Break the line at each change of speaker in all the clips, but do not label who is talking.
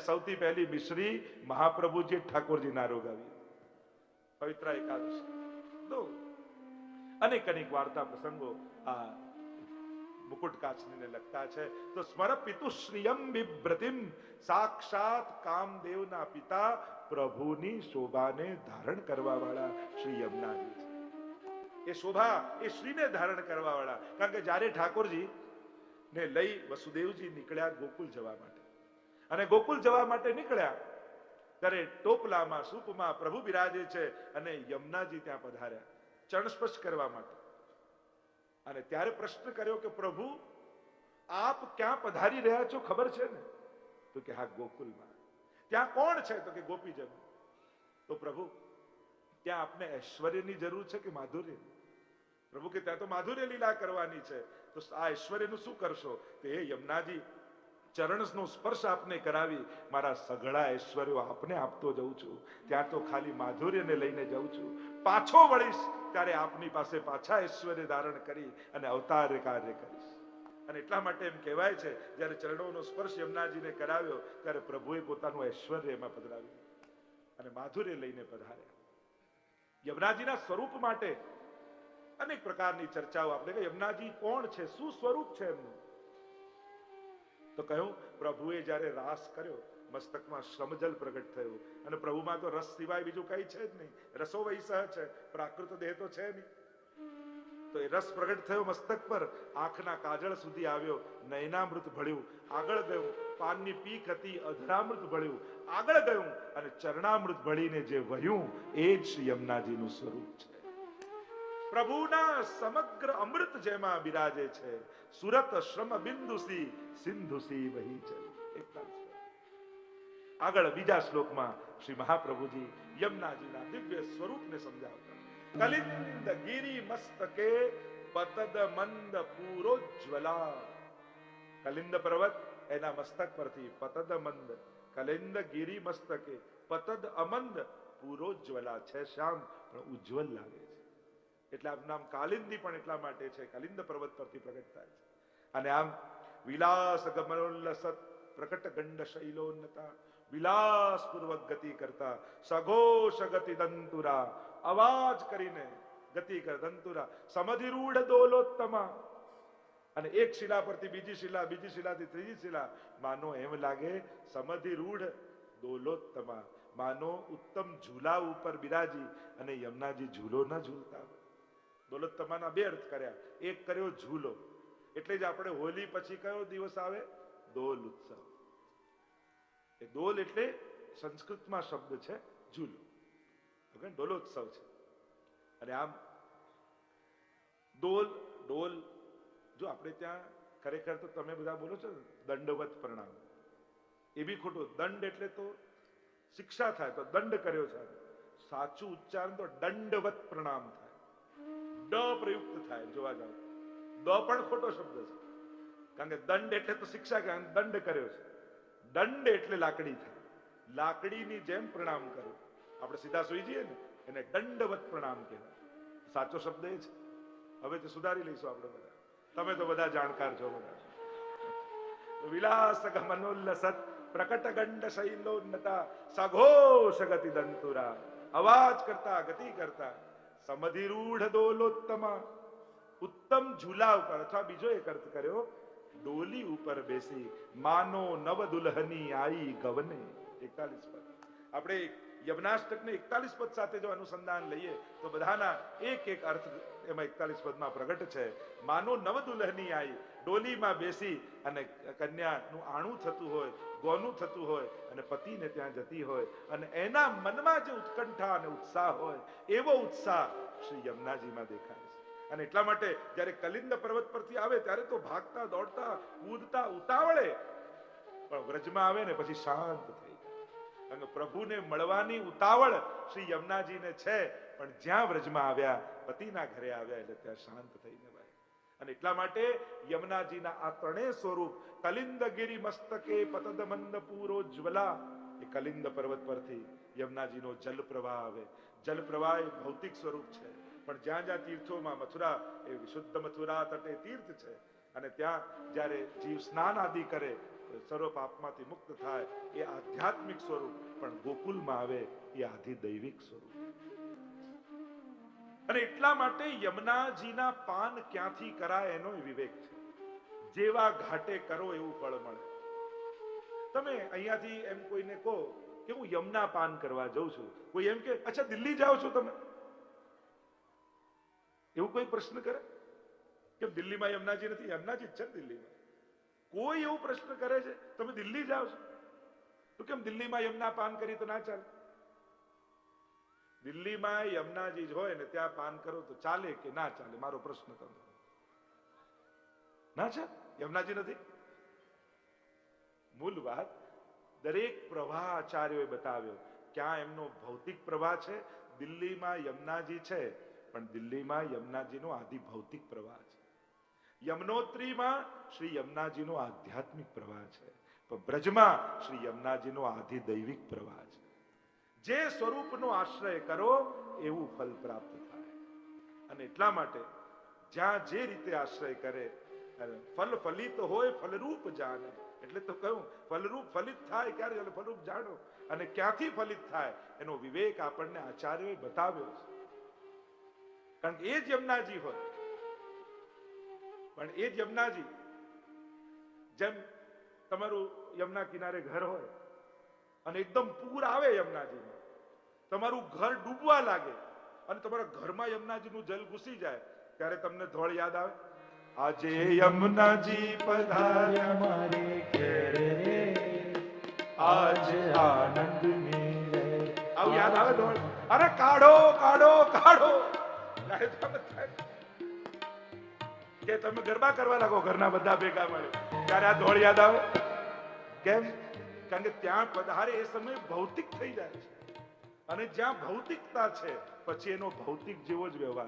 સૌથી પહેલી મિશ્રી મહાપ્રભુજી ઠાકોરજી ના રોગાવી પવિત્ર એકાદશી. અનેક અનેક વાર્તા પ્રસંગો આ મુકુટ કાચનીને લગતા છે. તો સ્મર પિતુશ્રિયમ વિભ્રતિમ સાક્ષાત કામદેવના પિતા પ્રભુની શોભાને ધારણ કરવા વાળા શ્રી યમુનાજી એ શોભા એ શ્રીને ધારણ કરવા વાળા કારણ કે જ્યારે ઠાકોરજી ને લઈ વસુદેવજી નીકળ્યા ગોકુલ જવા માટે અને ગોકુલ જવા માટે નીકળ્યા. ત્યારે ટોપલામાં, સૂપમાં પ્રભુ બિરાજે છે અને યમુનાજી ત્યાં પધાર્યા. ચરણ સ્પર્શ કરવા માટે. અને ત્યારે પ્રશ્ન કર્યો કે, પ્રભુ, આપ ક્યાં પધારી રહ્યા છો? ખબર છે ને? તો કે, હા, ગોકુલમાં. ત્યાં કોણ છે? તો કે, ગોપીજન. તો પ્રભુ, ત્યાં આપને ઐશ્વર્યની જરૂર છે કે માધુર્ય? પ્રભુ કે, ત્યાં તો માધુર્ય લીલા કરવાની છે. તો આ ઐશ્વર્યનું શું કરશો? તો એ યમુનાજી ચરણનો સ્પર્શ આપને કરાવી મારા સઘળા ઐશ્વર્યો આપને આપતો જઉં છું. ત્યાં તો ખાલી માધુર્યને લઈને જઉં છું. પાછો વળીશ ત્યારે આપની પાસે પાછા ઐશ્વર્ય ધારણ કરી અને અવતાર કાર્ય કરીશ. અને એટલા માટે એમ કહેવાય છે, જ્યારે ચરણોનો સ્પર્શ યમુનાજીને કરાવ્યો, ત્યારે પ્રભુએ પોતાનું ઐશ્વર્ય એમાં પધરાવ્યું. અને માધુર્ય લઈને પધાર્યા. યમુનાજીના સ્વરૂપ માટે અનેક પ્રકારની ચર્ચાઓ. આપણે યમુનાજી કોણ છે? શું સ્વરૂપ છે એમનું? તો કહ્યું, પ્રભુએ જ્યારે રાસ કર્યો, મસ્તકમાં શ્રમજલ પ્રગટ થયું. અને પ્રભુમાં તો રસ સિવાય બીજું કઈ છે જ નહીં. રસો વૈસહ છે, પ્રાકૃત દેહ તો છે નહીં. તો એ રસ પ્રગટ થયો મસ્તક પર. આંખના કાજળ સુધી આવ્યો, નયનામૃત ભળ્યું. આગળ ગયું, પાનની પીક હતી, અધરામૃત ભળ્યું. આગળ ગયું અને ચરણામૃત ભળીને જે વહ્યું, એ જ યમુનાજીનું સ્વરૂપ છે. પ્રભુના સમગ્ર અમૃત જેમાં બિરાજે છે. સુરત શ્રમ બિંદુસી સિંધુસી વહી છે. આગળ બીજા શ્લોકમાં શ્રી મહાપ્રભુજી યમુનાજીના દિવ્ય સ્વરૂપને સમજાવતા. કલિંદ ગિરી મસ્તકે પતદ મંદ પૂરોજ્વલા કલિંદ પર્વત એના મસ્તક પરથી પતદ મંદ. કલિંદ ગિરી મસ્તકે પતદ અમંદ પૂરોજ્વલા છે શ્યામ, પણ ઉજ્જવલ લાગે છે. એટલે આમ નામ કાલિંદી પણ એટલા માટે છે, કાલિંદ પર્વત પરથી પ્રગટ થાય છે. અને આમ વિલાસ ગમનોલ્લસત પ્રકટ ગંડ શૈલોન્નતા વિલાસ પૂર્વક ગતિ કરતા, સઘોષ ગતિ દંતુરા, અવાજ કરીને ગતિ કર, દંતુરા, સમધિરૂઢ દોલોત્તમા. અને એક શિલા પરથી બીજી શિલા, બીજી શિલાથી ત્રીજી શિલા, માનો એમ લાગે સમધિરૂઢ દોલોત્તમા. માનો ઉત્તમ ઝૂલા ઉપર બિરાજી અને યમુનાજી ઝૂલો ન ઝૂલતા. દોલતમાના બે અર્થ કર્યા. એક કર્યો ઝૂલો. એટલે જ આપણે હોલી પછી કયો દિવસ આવે? દોલ ઉત્સવ. એ દોલ એટલે સંસ્કૃતમાં શબ્દ છે ઝૂલો. ડોલોત્સવ છે. અને આમ ડોલ ડોલ, જો આપણે ત્યાં ખરેખર તો તમે બધા બોલો છો દંડવત પ્રણામ. એ બી ખોટું. દંડ એટલે તો શિક્ષા થાય, તો દંડ કર્યો છે. સાચું ઉચ્ચારણ તો દંડવત પ્રણામ થાય. ડ પ્રયુક્ત થાય જોવા જાવ. દ પણ ખોટો શબ્દ છે. કારણ કે દંડ એટલે તો શિક્ષા કે દંડ કર્યો છે. દંડ એટલે લાકડી થાય. લાકડીની જેમ પ્રણામ કરો. આપણે સીધા સુઈ જઈએ ને, એને દંડવત પ્રણામ કહેવાય. સાચો શબ્દ એ છે. હવે તો સુધારી લઈશું આપણે બધા. તમે તો બધા જાણકાર છો બધા. વિલાસ મનોલ્લસત પ્રકટ ગંડ શૈલોન્નતા સઘોષ ગતિ દંતુરા અવાજ કરતા, ગતિ કરતા. સમધિરૂઢ દોલોત્તમા ઉત્તમ ઝૂલા ઉપર અથવા બીજો એક અર્થ કર્યો, ડોલી ઉપર બેસી માનો નવ દુલ્હની આઈ ગવને. એકતાલીસ પર આપણે યમનાષ્ટક એકતાલીસ પદ સાથે જો અનુસંધાન લઈએ, તો બધાના એક એક અર્થ એમાં એકતાલીસ પદમાં પ્રગટ છે. માનો નવ દુલ્હની આવી ડોલીમાં બેસી અને કન્યાનું આણું થતું હોય, ગોનું થતું હોય અને પતિને ત્યાં જતી હોય અને એના મનમાં જે ઉત્કંઠા અને ઉત્સાહ હોય, એવો ઉત્સાહ શ્રી યમુનાજીમાં દેખાય છે. અને એટલા માટે જ્યારે કલિંદ પર્વત પરથી આવે ત્યારે તો ભાગતા દોડતા, કૂદતા, ઉતાવળે પણ વ્રજમાં આવે ને પછી શાંત થઈ કે પ્રભુને મળવાની ઉતાવળ શ્રી યમુનાજીને છે. પણ જ્યાં વ્રજમાં આવ્યા, પતિના ઘરે આવ્યા એટલે ત્યાં શાંત થઈને ભાઈ અને એટલા માટે યમુનાજીના આ ત્રણેય સ્વરૂપ, કલિંદગીરી મસ્તકે પતદ મંદ પૂરો જ્વલા, એ કલિંદ પર્વત પરથી યમુનાજીનો જલ પ્રવાહ આવે. જલ પ્રવાહ એ ભૌતિક સ્વરૂપ છે. પણ જ્યાં જ્યાં તીર્થોમાં મથુરા, એ વિશુદ્ધ મથુરા તટે તીર્થ છે. અને ત્યાં જ્યારે જીવ સ્નાન આદિ કરે સર્વ પાપમાંથી મુક્ત થાય એ આધ્યાત્મિક સ્વરૂપ. પણ ગોકુલમાં આવે એ આધિ દૈવિક સ્વરૂપ. અને એટલા માટે યમુનાજીના પાન ક્યાંથી કરાય એનો વિવેક છે. જેવા ઘાટે કરો એવું ફળ મળે. તમે અહીંયાથી એમ કોઈને કહો કે હું યમુના પાન કરવા જઉં છું. કોઈ એમ કે, અચ્છા, દિલ્હી જાઓ છો તમે? એવું કોઈ પ્રશ્ન કરે? કે દિલ્હીમાં યમુનાજી નથી? યમુનાજી જ છે દિલ્હીમાં. કોઈ એવો પ્રશ્ન કરે છે? તમે દિલ્હી જાઓ છો. તો કેમ દિલ્હીમાં યમુના પાન કરી તો ના ચાલે? દિલ્હીમાં યમુનાજી હોય ને ત્યાં પાન કરો તો ચાલે કે ના ચાલે? મારો પ્રશ્ન તમને ના છે? યમુનાજી નથી? મૂળ વાત, દરેક પ્રવાહ આચાર્યોએ બતાવ્યો, ક્યાં એમનો ભૌતિક પ્રવાહ છે? દિલ્હીમાં યમુનાજી છે, પણ દિલ્હીમાં યમુનાજીનો આદિ ભૌતિક પ્રવાહ છે. યમનોત્રીમાં શ્રી યમુનાજીનો આધ્યાત્મિક પ્રવાહ છે. પણ બ્રજમાં શ્રી યમુનાજીનો આધિ દૈવિક પ્રવાહ છે. જે સ્વરૂપનો આશ્રય કરો, એવું ફલ પ્રાપ્ત થાય. અને એટલા માટે જ્યાં જે રીતે આશ્રય કરે ફલ ફલિત હોય, ફલરૂપ જાણે. એટલે તો કહ્યું, ફલરૂપ ફલિત થાય ક્યારે? ફલરૂપ જાણો. અને ક્યાંથી ફલિત થાય? એનો વિવેક આપણને આચાર્યોએ બતાવ્યો છે. કારણ કે એ જ યમુનાજી હોય. પણ એ જ યમુનાજી, જેમ તમારું યમુના કિનારે ઘર હોય, અને એકદમ પૂર આવે યમુનાજીમાં, તમારું ઘર ડૂબવા લાગે, અને તમારા ઘરમાં યમુનાજીનું જલ ઘૂસી જાય, ત્યારે તમને ધોળ યાદ આવે? આજે યમુનાજી પધાર્યા
મારે ઘેરે રે
આજ
આનંદ
આવું યાદ આવે ધોળ? અરે કાઢો કાઢો કાઢો. કે તમે ગરબા કરવા લાગો ઘરના બધા ભેગા મળે. ત્યારે આ ધોળ યાદ આવે? કેમ? કારણ કે ત્યાં પધારે એ સમય ભૌતિક થઈ જાય છે. અને જ્યાં ભૌતિકતા છે, પછી એનો ભૌતિક જેવો જ વ્યવહાર.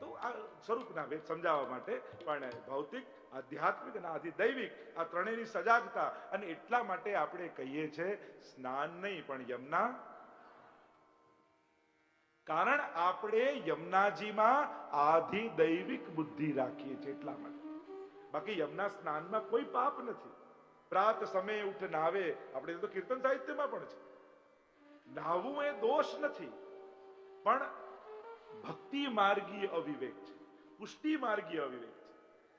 તો આ સ્વરૂપના ભેદ સમજાવવા માટે પણ ભૌતિક, આધ્યાત્મિક અને આદિ દૈવિક આ ત્રણેયની સજાગતા અને એટલા માટે આપણે કહીએ છે સ્નાન નહીં, પણ યમુના કારણ આપણે યમુનાજીમાં આધિ દૈવિક બુદ્ધિ રાખીએ છીએ એટલા માટે. બાકી યમુના સ્નાનમાં કોઈ પાપ નથી. પ્રાત સમયે ઉઠ નાવે આપણે તો કીર્તન સાહિત્યમાં પણ છે. નાહવું એ દોષ નથી, પણ ભક્તિ માર્ગીય અવિવેક છે. પુષ્ટિ માર્ગીય અવિવેક છે.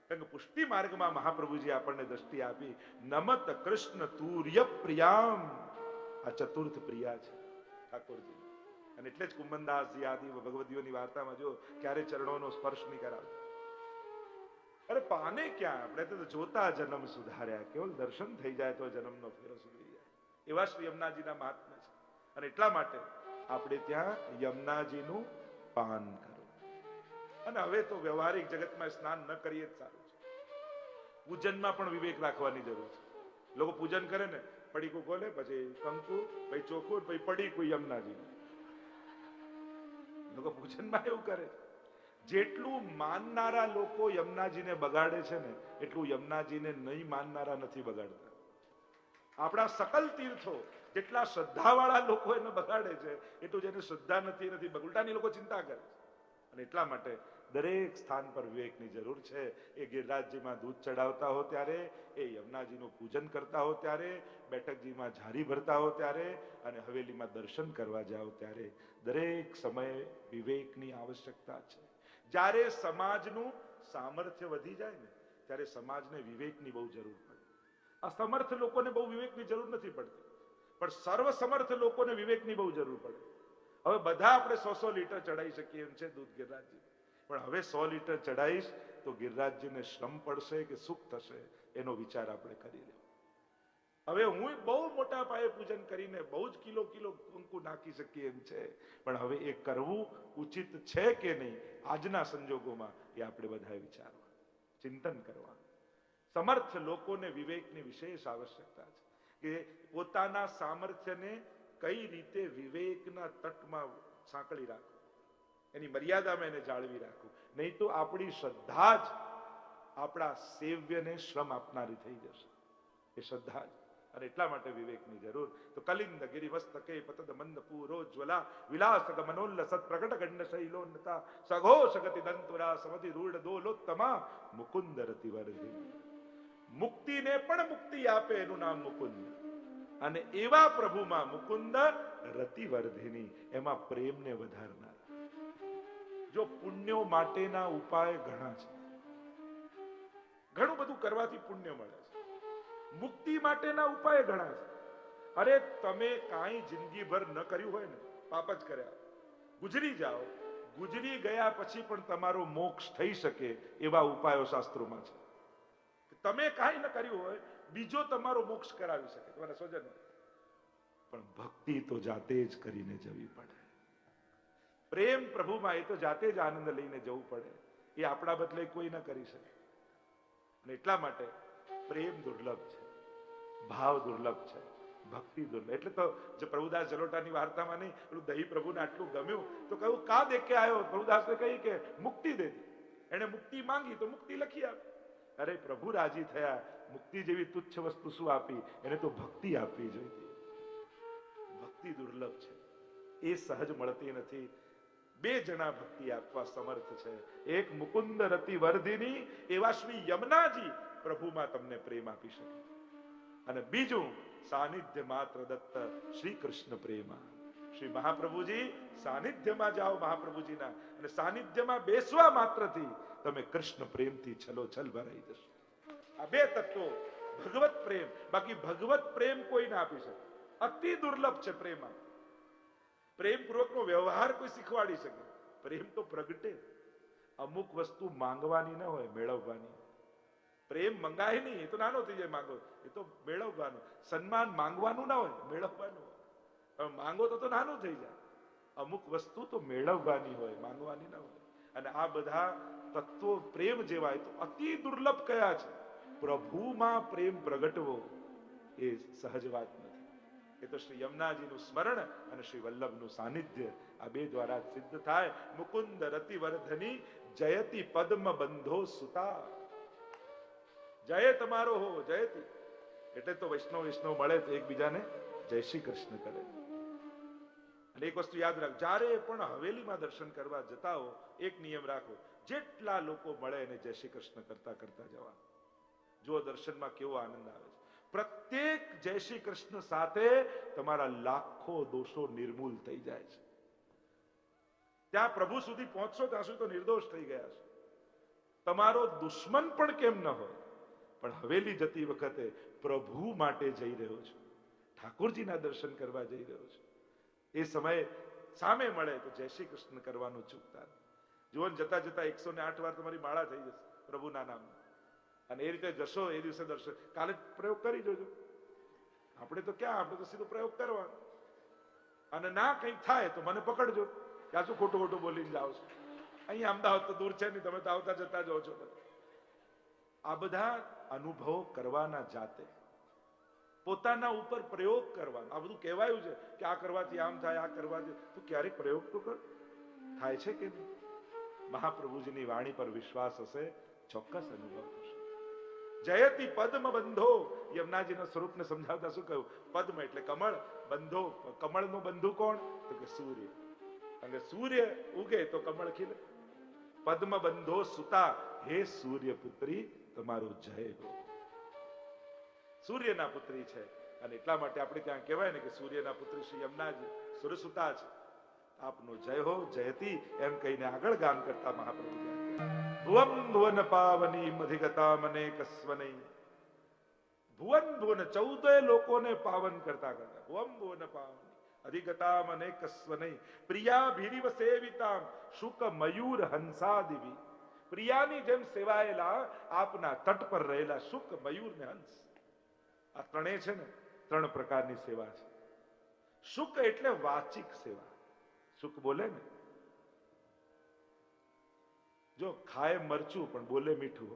કારણ કે પુષ્ટિ માર્ગમાં મહાપ્રભુજી આપણને દ્રષ્ટિ આપી, નમત કૃષ્ણ તુર્ય પ્રિયામ. આ ચતુર્થ પ્રિયા છે, ઠાકોરજી. અને એટલે જ કુંભનદાસજી આદિ ભગવદીઓની વાર્તામાં જો ક્યારે ચરણોનો સ્પર્શ નહીં કરાવતો અરે પાને ક્યાં? આપણે તો જોતા જન્મ સુધાર્યા. કેવલ દર્શન થઈ જાય તો જન્મનો ફેરો સુધરી જાય. એવા શ્રી યમુનાજીના મહાત્મા છે. અને એટલા માટે આપણે ત્યાં યમુનાજીનું પાન કરવું અને હવે તો વ્યવહારિક જગતમાં સ્નાન ન કરીએ જ સારું છે. પૂજનમાં પણ વિવેક રાખવાની જરૂર છે. લોકો પૂજન કરે ને, પડીકું ખોલે, પછી કંકુ, પછી ચોખ્ખું પછી પડીકું યમુનાજી લોકો પૂજનમાં એવું કરે જેટલું માનનારા લોકો યમુનાજીને બગાડે છે ને, એટલું યમુનાજીને નહીં માનનારા નથી બગાડતા. આપણા સકલ તીર્થો જેટલા શ્રદ્ધાવાળા લોકો એને બગાડે છે, એટલું જેને શ્રદ્ધા નથી નથી ઉલટાની લોકો ચિંતા કરે અને એટલા માટે દરેક સ્થાન પર વિવેકની જરૂર છે. એ ગિરરાજજીમાં દૂધ ચડાવતા હો ત્યારે, એ યમુનાજીનું પૂજન કરતા હો ત્યારે બેઠકજીમાં ઝારી ભરતા હો ત્યારે અને હવેલીમાં દર્શન કરવા જાઓ ત્યારે. દરેક સમયે વિવેકની આવશ્યકતા છે. જ્યારે સમાજનું સામર્થ્ય વધી જાય ને, ત્યારે સમાજને વિવેકની બહુ જરૂર પડે. અસમર્થ લોકોને બહુ વિવેકની જરૂર નથી પડતી. પણ સર્વસમર્થ લોકોને વિવેકની બહુ જરૂર પડે. હવે બધા આપણે સો સો લીટર ચડાવી શકીએ એમ છે દૂધ ગિરરાજજી પણ હવે સો લીટર ચડાવીશ તો ગિરરાજજીને શ્રમ પડશે કે સુખ થશે એનો વિચાર આપણે કરી લેવો. હવે હું બહુ મોટા પાયે પૂજન કરીને બહુ જ કિલો કિલો કંકુ નાખી શકીએ એમ છે, પણ હવે એ કરવું ઉચિત છે કે નહીં, આજના સંજોગોમાં એ આપણે બધાએ વિચારવા, ચિંતન કરવા સમર્થ લોકોને વિવેકની વિશેષ આવશ્યકતા છે કે પોતાના સામર્થ્યને કઈ રીતે વિવેકના તટમાં સાંકળી રાખવું. એની મર્યાદામાં એને જાળવી રાખવું. નહીં તો આપણી શ્રદ્ધા જ આપણા સેવ્યને શ્રમ આપનારી થઈ જશે. એ શ્રદ્ધા જ. અને એટલા માટે વિવેકની જરૂર. તો કલિંદ ગિરિવસ્તકે પતદ મંદ પૂરો જ્વલા વિલાસક મનોલ્લસત પ્રગટ ગંડ નતા સઘોષ ગતિ દંતુરા સમધિ રૂઢ દોલોત્તમા મુકુંદ રતિ મુક્તિને પણ મુક્તિ આપે એનું નામ મુકુંદ. અને એવા પ્રભુમાં મુકુંદ રતિવર્ધિની એમાં પ્રેમને વધારનાર. જો પુણ્યો માટેના ઉપાય ઘણા છે. ઘણું બધું કરવાથી પુણ્ય મળે છે. મુક્તિ માટેના ઉપાય ઘણા છે. અરે તમે કાંઈ જિંદગીભર ન કર્યું હોય ને, પાપ જ કર્યા. ગુજરી જાઓ. ગુજરી ગયા પછી પણ તમારો મોક્ષ થઈ શકે એવા ઉપાયો શાસ્ત્રોમાં છે. તમે કાંઈ ન કર્યું હોય, બીજો તમારો મોક્ષ કરાવી શકે. તમારા સ્વજન. પણ ભક્તિ તો જાતે જ કરીને જવી પડે. પ્રેમ પ્રભુમાં એ તો જાતે જ આનંદ લઈને જવું પડે. એ આપણા બદલે કોઈ ન કરી શકે. અને એટલા માટે પ્રેમ દુર્લભ છે. ભાવ દુર્લભ છે. ભક્તિ દુર્લભ. એટલે તો જે પ્રભુદાસ જલોટાની વાર્તામાં નહીં, પેલું દહીં પ્રભુને આટલું ગમ્યું, તો કહ્યું, કા દેખે આવ્યો પ્રભુદાસને કહી કે, મુક્તિ દે એને મુક્તિ માંગી તો મુક્તિ લખી આપી. અરે પ્રભુ રાજી થયા, મુક્તિ જેવી તુચ્છ વસ્તુ શું આપી? એને તો ભક્તિ આપવી જોઈતી. ભક્તિ દુર્લભ છે. એ સહજ મળતી નથી. બે જણા ભક્તિ આપવા સમર્થ છે. એક મુકુંદ રતિ વર્ધિની એવા શ્રી યમુનાજી પ્રભુમાં તમને પ્રેમ આપી શકે. અને બીજું સાનિધ્ય માત્ર દત્ત શ્રી કૃષ્ણ પ્રેમા. શ્રી મહાપ્રભુજી, સાનિધ્યમાં જાઓ મહાપ્રભુજીના અને સાનિધ્યમાં બેસવા માત્રથી તમે કૃષ્ણ પ્રેમથી છલો છલ ભરાઈ જશો. આ બે તત્વો ભગવત પ્રેમ. બાકી ભગવત પ્રેમ કોઈ ના આપી શકે. અતિ દુર્લભ છે પ્રેમ પ્રેમ. પૂર્વકનો વ્યવહાર કોઈ શીખવાડી શકે. પ્રેમ તો પ્રગટે. અમુક વસ્તુ માંગવાની ન હોય, મેળવવાની. પ્રેમ મંગાય નહીં, એ તો નાનો થઈ જાય માંગો. એ તો મેળવવાનું. સન્માન માંગવાનું ના હોય, મેળવવાનું હોય. માંગો તો તો નાનું થઈ જાય. અમુક વસ્તુ તો મેળવવાની હોય, માંગવાની ના હોય. અને આ બધા તત્વો પ્રેમ જેવા તો અતિ દુર્લભ કયા છે. પ્રભુમાં પ્રેમ પ્રગટવો, એ સહજ વાત એ તો શ્રી યમુનાજીનું સ્મરણ અને શ્રી વલ્લભનું સાનિધ્ય આ બે દ્વારા સિદ્ધ થાય. મુકુંદ રતિવર્ધની જયતિ પદ્મ બંધો સુતા. જય તમારો હો, જયતિ. એટલે તો વૈષ્ણવ વૈષ્ણવ મળે તો એકબીજાને જય શ્રી કૃષ્ણ કરે. અને એક વસ્તુ યાદ રાખ, જ્યારે પણ હવેલીમાં દર્શન કરવા જતા હો, એક નિયમ રાખો, જેટલા લોકો મળે એને જય શ્રી કૃષ્ણ કરતા કરતા જવા જો દર્શનમાં કેવો આનંદ આવે છે. પ્રત્યેક જય શ્રી કૃષ્ણ સાથે તમારા લાખો દોષો નિર્મૂલ થઈ જાય છે. ત્યાં પ્રભુ સુધી પહોંચશો ત્યાં સુધી તો નિર્દોષ થઈ ગયા છે. તમારો દુશ્મન પણ કેમ ન હોય? પણ હવેલી જતી વખતે પ્રભુ માટે જઈ રહ્યો છું. ઠાકોરજીના દર્શન કરવા જઈ રહ્યો છું. એ સમયે સામે મળે તો જય શ્રી કૃષ્ણ કરવાનું ચૂકતા જીવન જતા જતા એકસો ને આઠ વાર તમારી માળા થઈ જશે. પ્રભુના નામની અને એ રીતે જશો એ દિવસે દર્શન. કાલે પ્રયોગ કરી જોજો. આપણે તો ક્યાં? આપણે તો સીધો પ્રયોગ કરવાનો. અને ના કંઈક થાય તો મને પકડજો. કે આ શું ખોટું ખોટું બોલીને જાઓ છો? અહીંયા અમદાવાદ તો દૂર છે નહીં. તમે તો આવતા જતા જાઓ છો આ બધા અનુભવો કરવાના જાતે. પોતાના ઉપર પ્રયોગ કરવાનો. આ બધું કહેવાયું છે કે આ કરવાથી આમ થાય, આ કરવાથી. તું ક્યારેક પ્રયોગ તો કર. થાય છે કે નહીં? મહાપ્રભુજીની વાણી પર વિશ્વાસ હશે, ચોક્કસ અનુભવ થશે જયતિ પદ્મ બંધો. યમુનાજીના સ્વરૂપને સમજાવતા શું કહ્યું? પદ્મ એટલે કમળ, બંધો, કમળનો બંધુ કોણ? તો કે સૂર્ય. અને સૂર્ય ઉગે તો કમળ ખીલે. પદ્મ બંધો સુતા. હે સૂર્ય પુત્રી, તમારો જય હો. સૂર્યના પુત્રી છે. અને એટલા માટે આપણે ત્યાં કહેવાય ને કે સૂર્યના પુત્રી શ્રી યમુનાજી. સુરસુતા છે. આપનો જય હો, જયતી, એમ કહીને આગળ ગાન કરતા મહાપ્રભુ ભુવન ભુવન પાવની મધિગતા મને કસ્વની ભુવન ભુવન ચૌદય લોકોને પાવન કરતા કરતા ભુવન ભુવન પાવન અધિગતા મને કસ્વનઈ પ્રિયા ભીરીવ સેવિતા શુક મયુર હંસા દિવી પ્રિયાની જેમ સેવાયેલા આપના તટ પર રહેલા શુક મયુર ને હંસ આ ત્રણે છે ને ત્રણ પ્રકારની સેવા છે શુક એટલે વાચિક સેવા। સુખ બોલે ને જો ખાય મરચું, પણ બોલે મીઠું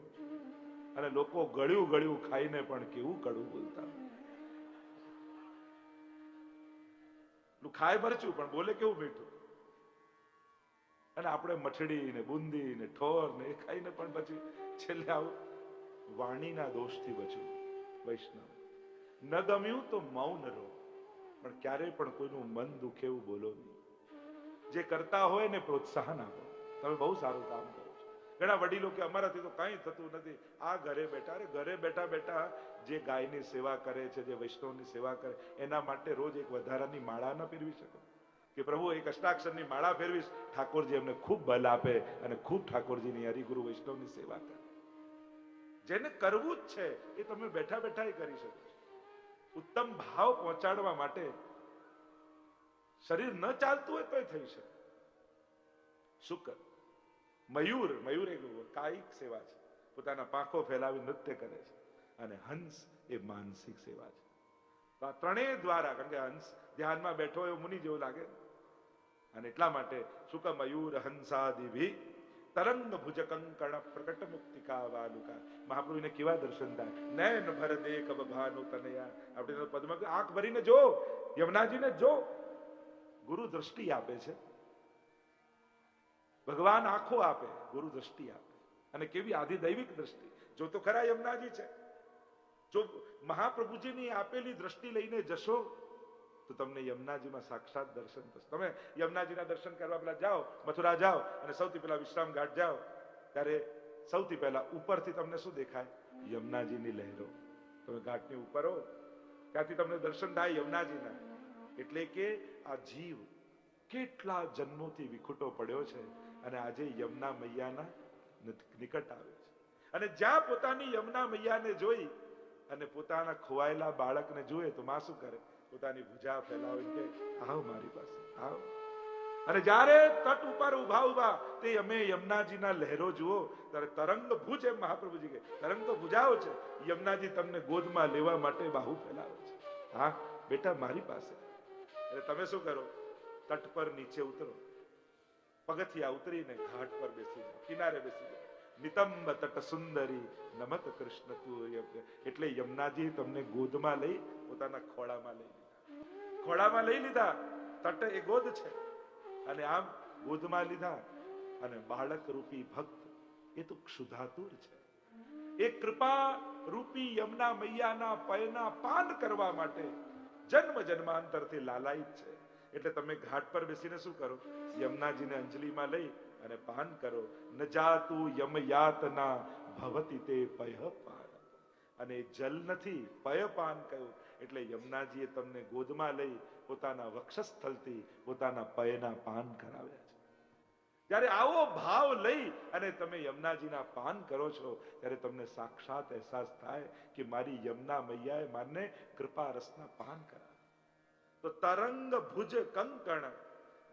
અને લોકો ગળ્યું ગળ્યું ખાઈને પણ કેવું કડવું બોલતા ખાય મરચું, પણ બોલે કેવું મીઠું? અને આપણે મઠડી ને બુંદી ને ઠોર ને ખાઈને પણ પછી છેલ્લે આવું વાણીના દોષથી બચવું, વૈષ્ણવ. ન ગમ્યું તો મૌન રહો, પણ ક્યારેય પણ કોઈનું મન દુખે એવું બોલો નહીં. જે કરતા હોય ને પ્રોત્સાહન આપો. તમે બહુ સારું કામ કરો. ઘણા વડીલો કે અમારાથી તો કાંઈ થતું નથી. આ ઘરે બેઠા, અરે ઘરે બેઠા બેઠા જે ગાયની સેવા કરે છે, જે વૈષ્ણવની સેવા કરે, એના માટે રોજ એક વધારાની માળા ન ફેરવી શકો. કે પ્રભુ, એક અષ્ટાક્ષરની માળા ફેરવીશ, ઠાકોરજી એમને ખૂબ બલ આપે અને ખૂબ ઠાકોરજીની હરિગુરુ વૈષ્ણવની સેવા કરે. જેને કરવું જ છે, એ તમે બેઠા બેઠા કરી શકો ઉત્તમ ભાવ પહોંચાડવા માટે શરીર ન ચાલતું હોય તોય થઈ શકે. શુકર મયુર મયુર એક કાયિક સેવા છે. પોતાના પાંખો ફેલાવી નૃત્ય કરે છે. અને હંસ એ માનસિક સેવા છે. તો આ ત્રણેય દ્વારા, કારણ કે હંસ ધ્યાનમાં બેઠો એવો મુનિ જેવું લાગે. અને એટલા માટે શુક મયુર હંસાદિભી તરંગ ભુજ કંકણ પ્રકટ મુક્તિકા વાલુકા. મહાપ્રભુને કેવા દર્શન થાય? નયન ભર દેખ ભાનુ તનયા. આપણે પદમાં આંખ ભરીને જો, યમુનાજીને જો. ગુરુ દ્રષ્ટિ આપે છે. ભગવાન આંખો આપે, ગુરુ દ્રષ્ટિ આપે. અને કેવી આધિદૈવિક દ્રષ્ટિ. જો તો ખરા યમનાજી છે. જો મહાપ્રભુજીની આપેલી દ્રષ્ટિ લઈને જશો, તો તમને યમનાજીમાં સાક્ષાત દર્શન થશે. તમે યમનાજીના દર્શન કરવા પેલા જાઓ, મથુરા જાઓ, અને સૌથી પહેલા વિશ્રામ ઘાટ જાઓ. ત્યારે સૌથી પહેલા ઉપરથી તમને શું દેખાય? યમનાજીની લહેરો. તમે ઘાટની ઉપર હો, ત્યાંથી તમને દર્શન થાય યમનાજીના. એટલે કે આ જીવ કેટલા જન્મોથી વિખુટો પડ્યો છે. અને આજે યમુના મૈયાના નિકટ આવે છે. અને જ્યાં પોતાની યમુના મૈયાને જોઈ અને પોતાના ખોવાયેલા બાળકને જોઈએ તો માં શું કરે? પોતાની ભુજા ફેલાવી કે આવ મારી પાસે, આવ. અને જ્યારે તટ ઉપર ઊભા ઊભા તે અમે યમુનાજીના લહેરો જુઓ, ત્યારે તરંગ ભુજ એમ મહાપ્રભુજી કે તરંગ તો ભુજાઓ છે, યમુનાજી તમને ગોદમાં લેવા માટે બાહુ ફેલાવે છે. હા, બેટા, મારી પાસે. એટલે તમે શું કરો? તટ પર નીચે ઉતરો. પગથિયા ઉતરીને ઘાટ પર બેસી જાઓ કિનારે બેસી જાઓ નિતંબ તટ સુંદરી નમત કૃષ્ણ તું એટલે યમુનાજી તમને ગોદમાં લઈ પોતાના ખોળામાં લઈ લીધા. ખોળામાં લઈ લીધા, તટ એ ગોદ છે. અને આમ ગોદમાં લીધા અને બાળક રૂપી ભક્ત, એ તો ક્ષુધાતુર છે. એ કૃપા રૂપી યમના મૈયાના પયના પાન કરવા માટે જન્મ જન્માંતરથી લાલાયિત છે. એટલે તમે ઘાટ પર બેસીને શું કરો? યમુનાજીને અંજલિમાં લઈ અને પાન કરો. ન જાતુ યમ યાતના ભવતી તે પય પાન. અને જલ નથી, પય પાન કહ્યું એટલે યમુનાજીએ તમને ગોદમાં લઈ પોતાના વક્ષસ્થલથી પોતાના પયના પાન કરાવ્યા છે. જ્યારે આવો ભાવ લઈ અને તમે યમુનાજીના પાન કરો છો, ત્યારે તમને સાક્ષાત અહેસાસ થાય કે મારી યમુના મૈયાએ મારને કૃપા રસના પાન કરાવ્યા. તો તરંગ ભુજ કંકણ.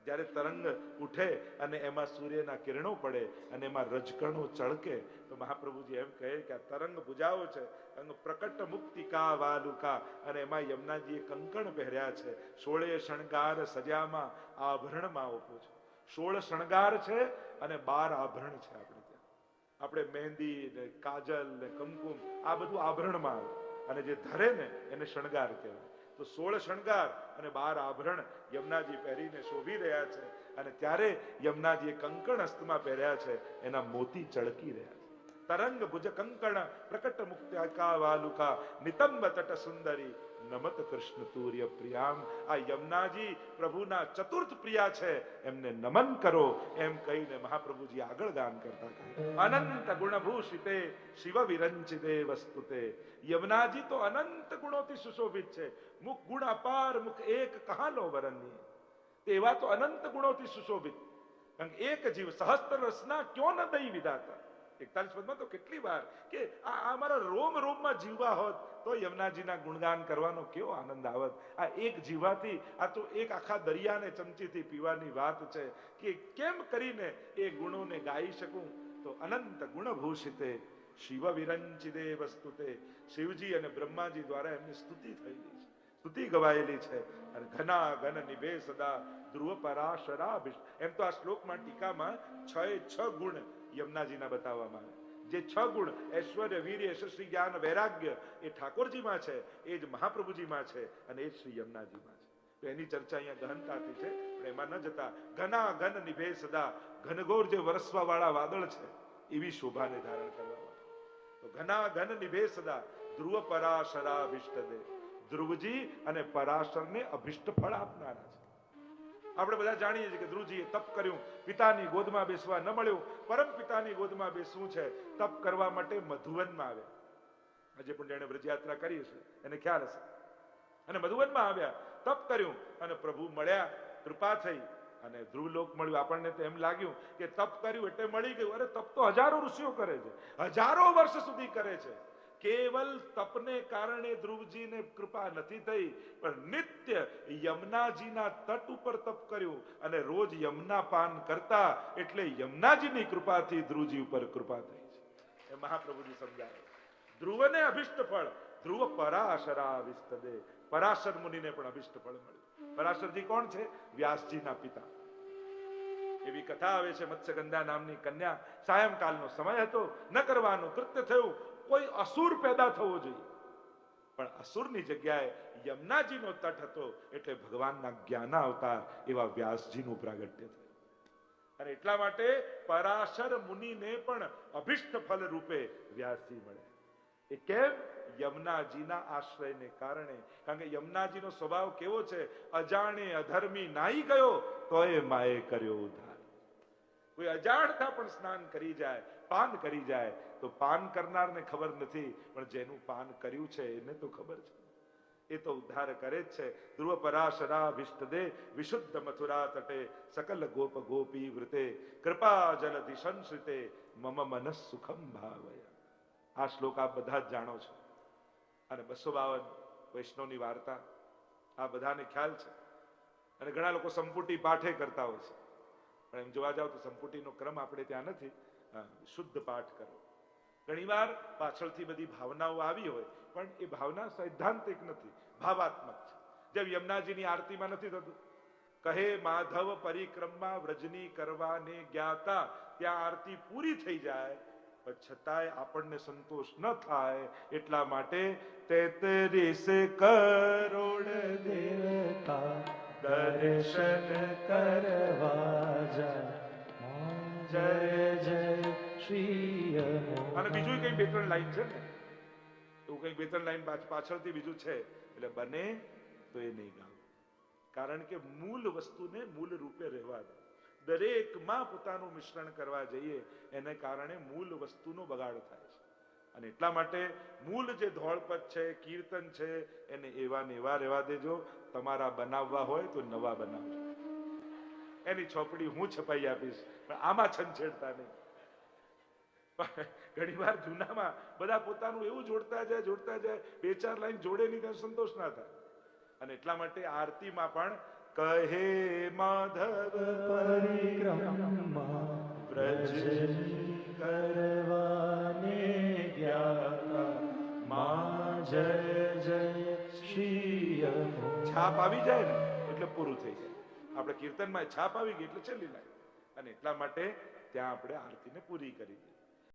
જ્યારે તરંગ ઉઠે અને એમાં સૂર્યના કિરણો પડે અને એમાં રજકણો ચળકે, તો મહાપ્રભુજી એમ કહે કે આ તરંગ ભુજાઓ છે. અંગ પ્રકટ મુક્તિકા વાલુકા અને એમાં યમુનાજીએ કંકણ પહેર્યા છે. સોળે શણગાર સજામાં આભરણમાં ઓપો છે. સોળ શણગાર છે અને બાર આભરણ છે આપણે ત્યાં. આપણે મહેંદી ને કાજલ ને કંકુમ, આ બધું આભરણમાં આવે. અને જે ધરે ને એને શણગાર કહેવાય. તો સોળ શણગાર અને બાર આભરણ યમુનાજી પહેરીને શોભી રહ્યા છે અને ત્યારે યમુનાજીએ કંકણ હસ્તમાં પહેર્યા છે, એના મોતી ચળકી રહ્યા છે. તરંગ ભુજ કંકણ પ્રકટ મુક્ત્યાકા વાલુકા, નિતંબ તટ સુંદરી નમત કૃષ્ણ તુર્ય પ્રિયામ. આ યમુનાજી પ્રભુના ચતુર્થ પ્રિયા છે. એમને નમન કરો. એમ કહીને મહાપ્રભુજી આગળ ગાન કરતા અનંત ગુણભૂષિતે શિવ વિરંચિતે વસ્તુતે. યમુનાજી તો અનંત ગુણોથી સુશોભિત છે. મુખ ગુણ અપાર, મુખ એક કહાનો વરણની તેવા તો અનંત ગુણોથી સુશોભિત. એક જીવ સહસ્ત્ર રસના ક્યો ન દઈ વિધાતા? એકતાલીસ પદમાં તો કેટલી વાર કે આ અમારા રોમ રોમમાં જીવવા હોત, તો યમુનાજીના ગુણગાન કરવાનો કેવો આનંદ આવત. આ એક જીવાથી, આ તો એક આખા દરિયાને ચમચીથી પીવાની વાત છે કે કેમ કરીને એ ગુણોને ગાઈ શકું? તો અનંત ગુણભૂષિતે શિવ વિરંચિદે વસ્તુતે, શિવજી અને બ્રહ્માજી દ્વારા એમની સ્તુતિ થયેલી છે. સ્તુતિ ગવાયેલી છે. અને ઘના ઘન નિભે સદા ધ્રુવ પરાશરા એમ તો આ શ્લોકમાં ટીકામાં છ છ ગુણ યમુનાજીના બતાવવામાં આવે. જે છ ગુણ, ઐશ્વર્ય, વીર્ય, યશસ્વી, જ્ઞાન, વૈરાગ્ય, એ ઠાકોરજીમાં છે, એ જ મહાપ્રભુજીમાં છે અને એ શ્રી યમુનાજીમાં છે. તો એની ચર્ચા અહીંયા ગહનતાથી છે, પણ એમાં ન જતા ઘના ઘન નિભે સદા ઘનઘોર જે વરસવા વાળા વાદળ છે, એવી શોભાને ધારણ કરવા તો ઘના ઘન નિભે સદા, ધ્રુવ પરાશરા અભિષ્ટ દે ધ્રુવજી અને પરાશરને અભિષ્ટ ફળ આપનારા છે. આપણે બધા જાણીએ છીએ કે ધ્રુવજીએ તપ કર્યું, પિતાની ગોદમાં બેસવા ન મળ્યું. પરમ પિતાની ગોદમાં બેસવું છે, તપ કરવા માટે મધુવનમાં આવે. આજે પણ જેણે વ્રજયાત્રા કરી હશે, એને ખ્યાલ હશે. અને મધુવનમાં આવ્યા, તપ કર્યું અને પ્રભુ મળ્યા, કૃપા થઈ. અને ધ્રુવલોક મળ્યું. આપણને તો એમ લાગ્યું કે તપ કર્યું એટલે મળી ગયું. અરે તપ તો હજારો ઋષિઓ કરે છે. હજારો વર્ષ સુધી કરે છે. કેવલ તપને કારણે ધ્રુવજીને કૃપા નથી થઈ, પણ નિત્ય યમુનાજીના તટ ઉપર તપ કર્યું અને રોજ યમુના પાન કરતા એટલે યમુનાજીની કૃપાથી ધ્રુવજી ઉપર કૃપા થઈ છે. એ મહાપ્રભુજી સમજાવે ધ્રુવને અભિષ્ટ ફળ, ધ્રુવ પરાશરા વિસ્તદે. પરાશર મુનિને પણ અભિષ્ટ ફળ મળ્યું. પરાશરજી કોણ છે? વ્યાસજીના પિતા. એવી કથા આવે છે મત્સ્યગંધા નામની કન્યા. સાયંકાલનો સમય હતો. ન કરવાનું કૃત્ય થયું. કોઈ અસુર પેદા થવો જોઈએ. પણ અસુરની જગ્યાએ યમુનાજીનો તટ હતો એટલે ભગવાનના જ્ઞાન અવતાર એવા વ્યાસજીનું પ્રાગટ્ય થયું. અને એટલા માટે પરાશર મુનિને પણ અભિષ્ટ ફલ રૂપે વ્યાસજી મળે એ કેમ? યમુનાજીના આશ્રયને કારણે. કારણ કે યમુનાજીનો સ્વભાવ કેવો છે? અજાણે અધર્મી નાહી ગયો, તોય માએ કર્યો ઉધાર કોઈ અજાણતા પણ સ્નાન કરી જાય, પાન કરી જાય તો પાન કરનારને ખબર નથી, પણ જેનું પાન કર્યું છે, એને તો ખબર છે. એ તો ઉદ્ધાર કરે જ છે. ધ્રુવ પરાશરા વિષ્ટદે વિશુદ્ધ મથુરા તટે સકલ ગોપ ગોપી વૃતે કૃપા જલ સંશ્રિતે મમ મનસ સુખમ ભાવયા. આ શ્લોક આપ બધા જ જાણો છો. અને બસો બાવન વૈષ્ણવની વાર્તા આ બધાને ખ્યાલ છે. અને ઘણા લોકો સંપુટી પાઠે કરતા હોય છે. પણ એમ જોવા જાવ તો સંપુટીનો ક્રમ આપણે ત્યાં નથી. શુદ્ધ પાઠ કરો. ઘણીવાર પાછળથી બધી ભાવનાઓ આવી હોય, પણ એ ભાવના સૈદ્ધાંતિક નથી, ભાવાત્મક છે. જેમ યમુનાજીની આરતીમાં નથી થતું. કહે, માધવ પરિક્રમા વ્રજની કરવાને જ્ઞાતા, ત્યાં આરતી પૂરી થઈ જાય, પણ છતાંય આપણને સંતોષ ન થાય. એટલા માટે તેત્રીસ કરોડ
દેવતા, દર્શન કરવા જય જય શ્રી
અને બીજું કઈ બે ત્રણ લાઈન છે ને? એવું કઈ બે ત્રણ લાઈન પાછળથી બીજું છે. એટલે બને તો એ નહીં ગાવ. કારણ કે મૂળ વસ્તુને મૂળ રૂપે રહેવા દો. દરેકમાં પોતાનું મિશ્રણ કરવા જઈએ એને કારણે મૂળ વસ્તુનો બગાડ થાય છે. અને એટલા માટે મૂળ જે ધોળપત છે કીર્તન છે એને એવા ને એવા રહેવા દેજો. તમારા બનાવવા હોય તો નવા બનાવજો. એની ચોપડી હું છપાઈ આપીશ પણ આમાં છંછેડતા નહીં. ઘણી જૂનામાં બધા પોતાનું એવું જોડતા જાય જોડતા જાય, બે ચાર લાઈન જોડે નહીં ત્યાં સંતોષ ના થાય. અને એટલા માટે આરતીમાં પણ કહે માધવ
પરિક્રમા વ્રજની કરવાને જ્ઞાતા મા જય જય શ્રી
છાપ આવી જાય ને, એટલે પૂરું થઈ જાય. આપણે કીર્તનમાં છાપ આવી ગઈ, એટલે છેલ્લી લાઈન. અને એટલા માટે ત્યાં આપણે આરતીને પૂરી કરી. દીધી